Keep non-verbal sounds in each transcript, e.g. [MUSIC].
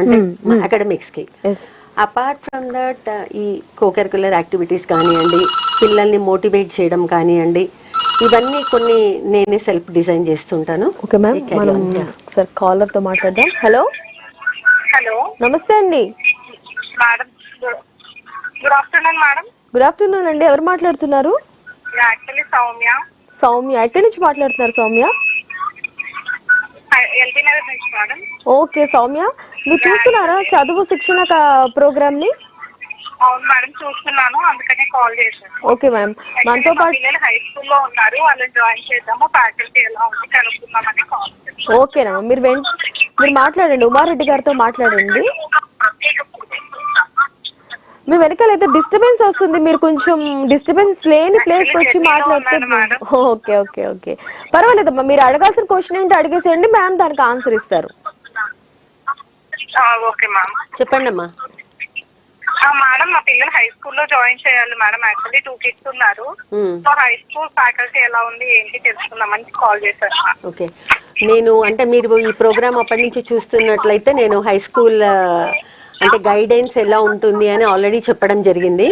అంటే అకాడమిక్స్కి. Yes apart from that ఈ కోకరికులర్ యాక్టివిటీస్ కానివ్వండి పిల్లల్ని మోటివేట్ చేయడం కానివ్వండి ఇవన్నీ కొన్ని నేనే సెల్ఫ్ డిజైన్ చేస్తుంటాను. Okay ma'am. సార్ కాలర్తో మాట్లాడదాం. హలో హలో నమస్తే అండి. Madam good afternoon madam good afternoon అండి. ఎవరు మాట్లాడుతున్నారు? యాక్చువల్లీ సౌమ్య సౌమ్య. ఎక్కడి నుంచి మాట్లాడుతున్నారు సౌమ్య? ఓకే సౌమ్య. మీరు చూస్తున్నారా చదువు శిక్షణ ప్రోగ్రామ్ని అవును మేడం చూస్తున్నాను. అందుకనే కాల్ చేశాను. Okay ma'am. మనతో పాటు పిల్లలు హై స్కూల్లో ఉన్నారు. వాళ్ళని జాయిన్ చేద్దాము. ఫ్యాకల్టీ ఎలా ఉంది కనుక్కుందామని కాల్ మీరు వెంట మీరు మాట్లాడండి. ఉమారెడ్డి గారితో మాట్లాడండి. మీ వెనకాల అయితే డిస్టర్బెన్స్ వస్తుంది. మీరు కొంచెం డిస్టర్బెన్స్ లేని ప్లేస్ వచ్చి మాట్లాడితే. [LAUGHS] Okay okay okay. పర్వాలేదమ్మా మీరు అడగాల్సిన క్వశ్చన్ ఏంటి అడిగేసేయండి. మ్యామ్ దానికి ఆన్సర్ ఇస్తారు. చెప్పండి అమ్మా మేడం మా పిల్లలు హై స్కూల్లో జాయిన్ చేయాలి మేడం. యాక్చువల్లీ టూ కిడ్స్ ఉన్నారు. సో హై స్కూల్ ఫ్యాకల్టీ ఎలా ఉంది ఏంటి తెలుసుకుందామని కాల్ చేశాను. ఓకే. నేను అంటే మీరు ఈ ప్రోగ్రామ్ అప్పటి నుంచి చూస్తున్నట్లయితే నేను హై స్కూల్ అంటే గైడెన్స్ ఎలా ఉంటుంది అని ఆల్రెడీ చెప్పడం జరిగింది.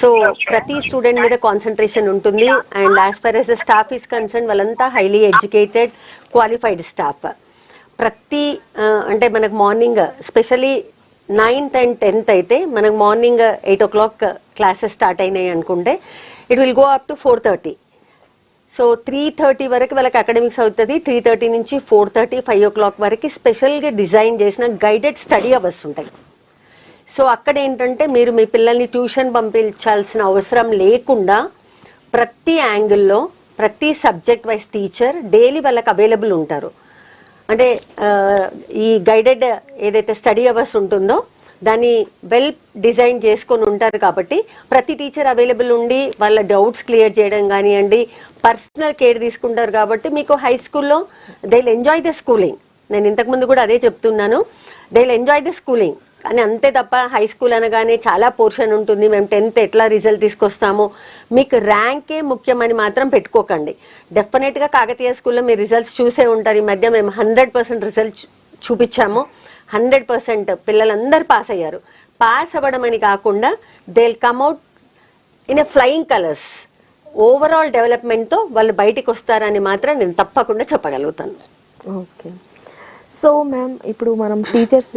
సో ప్రతి స్టూడెంట్ మీద కాన్సన్ట్రేషన్ ఉంటుంది. And as for as the staff is concern వాళ్ళంతా హైలీ ఎడ్యుకేటెడ్ క్వాలిఫైడ్ స్టాఫ్ ప్రతి అంటే మనకు morning specially ninth and tenth అయితే మనకు morning eight o'clock classes start అయినాయి అనుకుంటే it will go up to four thirty so three thirty వరకు వాళ్ళకి అకాడమిక్స్ అవుతుంది. త్రీ థర్టీ నుంచి four thirty five o'clock వరకు స్పెషల్గా డిజైన్ చేసిన గైడెడ్ స్టడీ అవర్స్ ఉంటాయి. సో అక్కడ ఏంటంటే మీరు మీ పిల్లల్ని ట్యూషన్ పంపించాల్సిన అవసరం లేకుండా ప్రతి యాంగిల్లో ప్రతి సబ్జెక్ట్ వైజ్ టీచర్ డైలీ వాళ్ళకి అవైలబుల్ ఉంటారు. అంటే ఈ గైడెడ్ ఏదైతే స్టడీ అవర్స్ ఉంటుందో దాన్ని వెల్ డిజైన్ చేసుకొని ఉంటారు కాబట్టి ప్రతి టీచర్ అవైలబుల్ ఉండి వాళ్ళ డౌట్స్ క్లియర్ చేయడం కానివ్వండి పర్సనల్ కేర్ తీసుకుంటారు కాబట్టి మీకు హై స్కూల్లో దే ఎంజాయ్ ద స్కూలింగ్ నేను ఇంతకుముందు కూడా అదే చెప్తున్నాను. దే ఎంజాయ్ ద స్కూలింగ్ కానీ అంతే తప్ప హై స్కూల్ అనగానే చాలా పోర్షన్ ఉంటుంది. మేము టెన్త్ ఎట్లా రిజల్ట్ తీసుకొస్తాము మీకు ర్యాంకే ముఖ్యమని మాత్రం పెట్టుకోకండి. డెఫినెట్గా కాకతీయ స్కూల్లో మీ రిజల్ట్స్ చూసే ఉంటారు. ఈ మధ్య మేము హండ్రెడ్ పర్సెంట్ రిజల్ట్ చూపించాము. హండ్రెడ్ పర్సెంట్ పిల్లలందరూ పాస్ అయ్యారు. పాస్ అవ్వడం అని కాకుండా they come out in a flying colours overall డెవలప్మెంట్తో వాళ్ళు బయటికి వస్తారని మాత్రం నేను తప్పకుండా చెప్పగలుగుతాను. ఓకే సో మ్యామ్ ఇప్పుడు మనం టీచర్స్